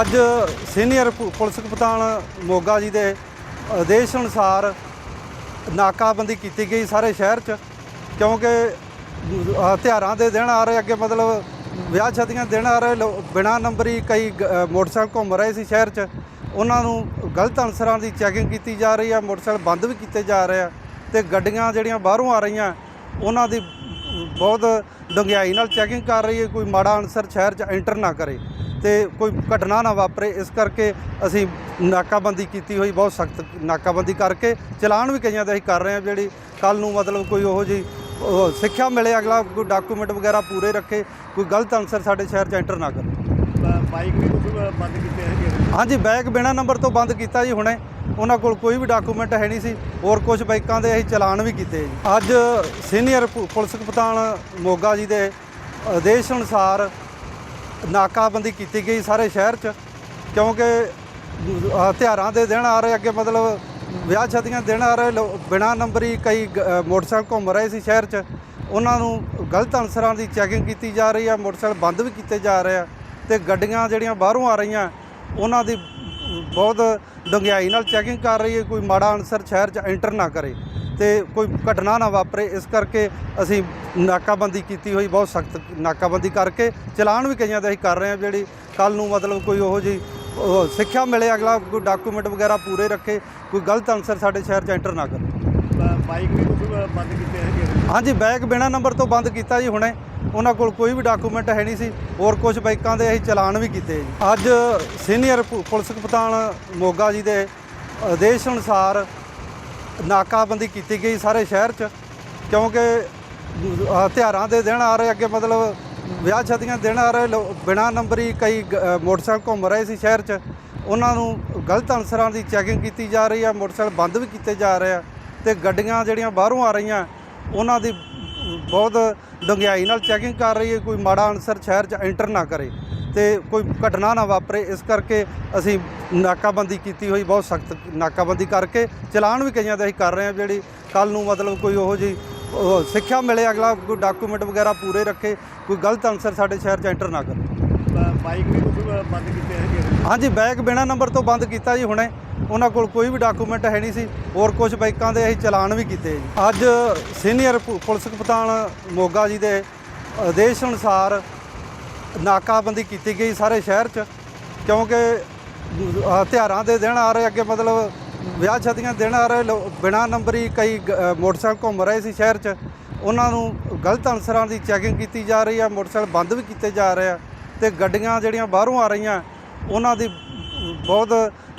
ਅੱਜ ਸੀਨੀਅਰ ਪੁ- ਪੁਲਿਸ ਕਪਤਾਨ ਮੋਗਾ ਜੀ ਦੇ ਆਦੇਸ਼ ਅਨੁਸਾਰ ਨਾਕਾਬੰਦੀ ਕੀਤੀ ਗਈ ਸਾਰੇ ਸ਼ਹਿਰ 'ਚ, ਕਿਉਂਕਿ ਹਥਿਆਰਾਂ ਦੇ ਦਿਨ ਆ ਰਹੇ, ਅੱਗੇ ਮਤਲਬ ਵਿਆਹ ਸ਼ਾਦੀਆਂ ਦਿਨ ਆ ਰਹੇ, ਲੋ- ਬਿਨਾਂ ਨੰਬਰੀ ਕਈ ਗ- ਮੋਟਰਸਾਈਕਲ ਘੁੰਮ ਰਹੇ ਸੀ ਸ਼ਹਿਰ 'ਚ। ਉਹਨਾਂ ਨੂੰ ਗਲਤ ਅਨਸਰਾਂ ਦੀ ਚੈਕਿੰਗ ਕੀਤੀ ਜਾ ਰਹੀ ਆ, ਮੋਟਰਸਾਈਕਲ ਬੰਦ ਵੀ ਕੀਤੇ ਜਾ ਰਹੇ ਆ ਤੇ ਗੱਡੀਆਂ ਜਿਹੜੀਆਂ ਬਾਹਰੋਂ ਆ ਰਹੀਆਂ, ਉਹਨਾਂ ਦੀ ਬਹੁਤ ਡੰਗਿਆਈ ਨਾਲ ਚੈਕਿੰਗ ਕਰ ਰਹੀ ਹੈ, ਕੋਈ ਮਾੜਾ ਅਨਸਰ ਸ਼ਹਿਰ 'ਚ ਐਂਟਰ ਨਾ ਕਰੇ। ਤੇ ਕੋਈ ਘਟਨਾ ਨਾ ਵਾਪਰੇ ਇਸ ਕਰਕੇ ਅਸੀਂ ਨਾਕਾਬੰਦੀ ਕੀਤੀ ਹੋਈ ਬਹੁਤ ਸਖਤ ਨਾਕਾਬੰਦੀ ਕਰਕੇ ਚਲਾਨ ਵੀ ਕਈਆਂ ਦਾ ਅਸੀਂ ਕਰ ਰਹੇ ਹਾਂ ਜਿਹੜੀ ਕੱਲ ਨੂੰ ਮਤਲਬ ਕੋਈ ਉਹੋ ਜੀ ਸਿੱਖਿਆ ਮਿਲੇ ਅਗਲਾ ਕੋਈ ਡਾਕੂਮੈਂਟ ਵਗੈਰਾ ਪੂਰੇ ਰੱਖੇ ਕੋਈ ਗਲਤ ਅਨਸਰ ਸਾਡੇ ਸ਼ਹਿਰ 'ਚ ਐਂਟਰ ਨਾ ਕਰੇ। ਬਾਈਕ ਵੀ ਤੁਸੀਂ ਬੰਦ ਕੀਤੇ ਹੈਗੇ। ਹਾਂਜੀ ਬੈਗ ਬਿਨਾ ਨੰਬਰ ਤੋਂ ਬੰਦ ਕੀਤਾ ਜੀ ਹੁਣੇ। ਉਹਨਾਂ ਕੋਲ ਕੋਈ ਵੀ ਡਾਕੂਮੈਂਟ ਹੈ ਨਹੀਂ ਸੀ ਹੋਰ ਕੁਝ ਬਾਈਕਾਂ ਦੇ ਅਸੀਂ ਚਲਾਨ ਵੀ ਕੀਤੇ ਜੀ। ਅੱਜ ਸੀਨੀਅਰ ਪੁਲਿਸ ਕਪਤਾਨ ਮੋਗਾ ਜੀ ਦੇ ਆਦੇਸ਼ ਅਨੁਸਾਰ ਨਾਕਾਬੰਦੀ ਕੀਤੀ ਗਈ ਸਾਰੇ ਸ਼ਹਿਰ 'ਚ, ਕਿਉਂਕਿ ਹਥਿਆਰਾਂ ਦੇ ਦਿਨ ਆ ਰਹੇ, ਅੱਗੇ ਮਤਲਬ ਵਿਆਹ ਸ਼ਾਦੀਆਂ ਦਿਨ ਆ ਰਹੇ, ਲੋ- ਬਿਨਾਂ ਨੰਬਰੀ ਕਈ ਗ- ਮੋਟਰਸਾਈਕਲ ਘੁੰਮ ਰਹੇ ਸੀ ਸ਼ਹਿਰ 'ਚ। ਉਹਨਾਂ ਨੂੰ ਗਲਤ ਅਨਸਰਾਂ ਦੀ ਚੈਕਿੰਗ ਕੀਤੀ ਜਾ ਰਹੀ ਆ, ਮੋਟਰਸਾਈਕਲ ਬੰਦ ਵੀ ਕੀਤੇ ਜਾ ਰਹੇ ਆ ਤੇ ਗੱਡੀਆਂ ਜਿਹੜੀਆਂ ਬਾਹਰੋਂ ਆ ਰਹੀਆਂ, ਉਹਨਾਂ ਦੀ ਬਹੁਤ ਡੰਗਿਆਈ ਨਾਲ ਚੈਕਿੰਗ ਕਰ ਰਹੀ ਹੈ, ਕੋਈ ਮਾੜਾ ਅਨਸਰ ਸ਼ਹਿਰ 'ਚ ਐਂਟਰ ਨਾ ਕਰੇ। ਤੇ ਕੋਈ ਘਟਨਾ ਨਾ ਵਾਪਰੇ ਇਸ ਕਰਕੇ ਅਸੀਂ ਨਾਕਾਬੰਦੀ ਕੀਤੀ ਹੋਈ ਬਹੁਤ ਸਖਤ ਨਾਕਾਬੰਦੀ ਕਰਕੇ ਚਲਾਨ ਵੀ ਕਈਆਂ ਦਾ ਅਸੀਂ ਕਰ ਰਹੇ ਹਾਂ ਜਿਹੜੀ ਕੱਲ ਨੂੰ ਮਤਲਬ ਕੋਈ ਉਹੋ ਜੀ ਸਿੱਖਿਆ ਮਿਲੇ ਅਗਲਾ ਕੋਈ ਡਾਕੂਮੈਂਟ ਵਗੈਰਾ ਪੂਰੇ ਰੱਖੇ ਕੋਈ ਗਲਤ ਅਨਸਰ ਸਾਡੇ ਸ਼ਹਿਰ 'ਚ ਐਂਟਰ ਨਾ ਕਰੇ ਬਾਈਕ ਵੀ ਤੁਸੀਂ ਬੰਦ ਕੀਤੇ ਹੈਗੇ। ਹਾਂਜੀ ਬੈਗ ਬਿਨਾ ਨੰਬਰ ਤੋਂ ਬੰਦ ਕੀਤਾ ਜੀ ਹੁਣੇ ਉਹਨਾਂ ਕੋਲ ਕੋਈ ਵੀ ਡਾਕੂਮੈਂਟ ਹੈ ਨਹੀਂ ਸੀ ਹੋਰ ਕੁਝ ਬਾਈਕਾਂ ਦੇ ਅਸੀਂ ਚਲਾਨ ਵੀ ਕੀਤੇ ਜੀ ਅੱਜ ਸੀਨੀਅਰ ਪੁਲਿਸ ਕਪਤਾਨ ਮੋਗਾ ਜੀ ਦੇ ਆਦੇਸ਼ ਅਨੁਸਾਰ ਨਾਕਾਬੰਦੀ ਕੀਤੀ ਗਈ ਸਾਰੇ ਸ਼ਹਿਰ 'ਚ ਕਿਉਂਕਿ ਅ, ਦੇ ਦਿਨ ਆ ਰਹੇ ਅੱਗੇ ਮਤਲਬ ਵਿਆਹ ਸ਼ਾਦੀਆਂ ਦਿਨ ਆ ਰਹੇ ਲੋ- ਬਿਨਾਂ ਨੰਬਰੀ ਕਈ ਗ- ਮੋਟਰਸਾਈਕਲ ਘੁੰਮ ਰਹੇ ਸੀ ਸ਼ਹਿਰ 'ਚ। ਉਹਨਾਂ ਨੂੰ ਗਲਤ ਅਨਸਰਾਂ ਦੀ ਚੈਕਿੰਗ ਕੀਤੀ ਜਾ ਰਹੀ ਆ ਮੋਟਰਸਾਈਕਲ ਬੰਦ ਵੀ ਕੀਤੇ ਜਾ ਰਹੇ ਆ ਤੇ ਗੱਡੀਆਂ ਜਿਹੜੀਆਂ ਬਾਹਰੋਂ ਆ ਰਹੀਆਂ ਉਹਨਾਂ ਦੀ ਬਹੁਤ ਡੰਗਿਆਈ ਨਾਲ ਚੈਕਿੰਗ ਕਰ ਰਹੀ ਹੈ ਕੋਈ ਮਾੜਾ ਅਨਸਰ ਸ਼ਹਿਰ 'ਚ ਐਂਟਰ ਨਾ ਕਰੇ। ਤੇ ਕੋਈ ਘਟਨਾ ਨਾ ਵਾਪਰੇ ਇਸ ਕਰਕੇ ਅਸੀਂ ਨਾਕਾਬੰਦੀ ਕੀਤੀ ਹੋਈ ਬਹੁਤ ਸਖਤ ਨਾਕਾਬੰਦੀ ਕਰਕੇ ਚਲਾਨ ਵੀ ਕਈਆਂ ਦਾ ਅਸੀਂ ਕਰ ਰਹੇ ਹਾਂ ਜਿਹੜੀ ਕੱਲ ਨੂੰ ਮਤਲਬ ਕੋਈ ਉਹੋ ਜੀ ਸਿੱਖਿਆ ਮਿਲੇ ਅਗਲਾ ਕੋਈ ਡਾਕੂਮੈਂਟ ਵਗੈਰਾ ਪੂਰੇ ਰੱਖੇ ਕੋਈ ਗਲਤ ਅਨਸਰ ਸਾਡੇ ਸ਼ਹਿਰ 'ਚ ਐਂਟਰ ਨਾ ਕਰੇ ਬਾਈਕ ਵੀ ਤੁਸੀਂ ਬੰਦ ਕੀਤੇ ਹੈਗੇ। ਹਾਂਜੀ ਬੈਗ ਬਿਨਾ ਨੰਬਰ ਤੋਂ ਬੰਦ ਕੀਤਾ ਜੀ ਹੁਣੇ ਉਹਨਾਂ ਕੋਲ ਕੋਈ ਵੀ ਡਾਕੂਮੈਂਟ ਹੈ ਨਹੀਂ ਸੀ ਹੋਰ ਕੁਝ ਬਾਈਕਾਂ ਦੇ ਅਸੀਂ ਚਲਾਨ ਵੀ ਕੀਤੇ ਜੀ ਅੱਜ ਸੀਨੀਅਰ ਪੁਲਿਸ ਕਪਤਾਨ ਮੋਗਾ ਜੀ ਦੇ ਆਦੇਸ਼ ਅਨੁਸਾਰ ਨਾਕਾਬੰਦੀ ਕੀਤੀ ਗਈ ਸਾਰੇ ਸ਼ਹਿਰ 'ਚ, ਕਿਉਂਕਿ ਹਥਿਆਰਾਂ ਦੇ ਦਿਨ ਆ ਰਹੇ ਅੱਗੇ, ਮਤਲਬ ਵਿਆਹ ਸ਼ਾਦੀਆਂ ਦਿਨ ਆ ਰਹੇ ਲੋ- ਬਿਨਾਂ ਨੰਬਰੀ ਕਈ ਗ- ਮੋਟਰਸਾਈਕਲ ਘੁੰਮ ਰਹੇ ਸੀ ਸ਼ਹਿਰ 'ਚ। ਉਹਨਾਂ ਨੂੰ ਗਲਤ ਅਨਸਰਾਂ ਦੀ ਚੈਕਿੰਗ ਕੀਤੀ ਜਾ ਰਹੀ ਆ, ਮੋਟਰਸਾਈਕਲ ਬੰਦ ਵੀ ਕੀਤੇ ਜਾ ਰਹੇ ਆ ਤੇ ਗੱਡੀਆਂ ਜਿਹੜੀਆਂ ਬਾਹਰੋਂ ਆ ਰਹੀਆਂ, ਉਹਨਾਂ ਦੀ ਬਹੁਤ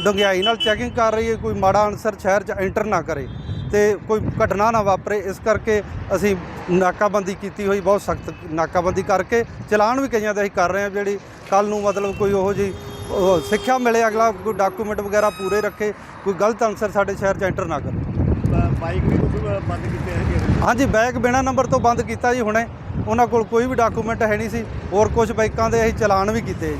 ਡੰਗਿਆਈ ਨਾਲ ਚੈਕਿੰਗ ਕਰ ਰਹੀ ਹੈ। ਕੋਈ ਮਾੜਾ ਅਨਸਰ ਸ਼ਹਿਰ 'ਚ ਐਂਟਰ ਨਾ ਕਰੇ। ਤੇ ਕੋਈ ਘਟਨਾ ਨਾ ਵਾਪਰੇ ਇਸ ਕਰਕੇ ਅਸੀਂ ਨਾਕਾਬੰਦੀ ਕੀਤੀ ਹੋਈ ਬਹੁਤ ਸਖਤ ਨਾਕਾਬੰਦੀ ਕਰਕੇ ਚਲਾਨ ਵੀ ਕਈਆਂ ਦਾ ਅਸੀਂ ਕਰ ਰਹੇ ਹਾਂ ਜਿਹੜੀ ਕੱਲ ਨੂੰ ਮਤਲਬ ਕੋਈ ਉਹੋ ਜੀ ਸਿੱਖਿਆ ਮਿਲੇ ਅਗਲਾ ਕੋਈ ਡਾਕੂਮੈਂਟ ਵਗੈਰਾ ਪੂਰੇ ਰੱਖੇ ਕੋਈ ਗਲਤ ਅਨਸਰ ਸਾਡੇ ਸ਼ਹਿਰ 'ਚ ਐਂਟਰ ਨਾ ਕਰੇ ਬਾਈਕ ਵੀ ਤੁਸੀਂ ਬੰਦ ਕੀਤੇ ਹੈਗੇ। ਹਾਂਜੀ ਬੈਗ ਬਿਨਾ ਨੰਬਰ ਤੋਂ ਬੰਦ ਕੀਤਾ ਜੀ ਹੁਣੇ ਉਹਨਾਂ ਕੋਲ ਕੋਈ ਵੀ ਡਾਕੂਮੈਂਟ ਹੈ ਨਹੀਂ ਸੀ ਹੋਰ ਕੁਝ ਬਾਈਕਾਂ ਦੇ ਅਸੀਂ ਚਲਾਨ ਵੀ ਕੀਤੇ ਜੀ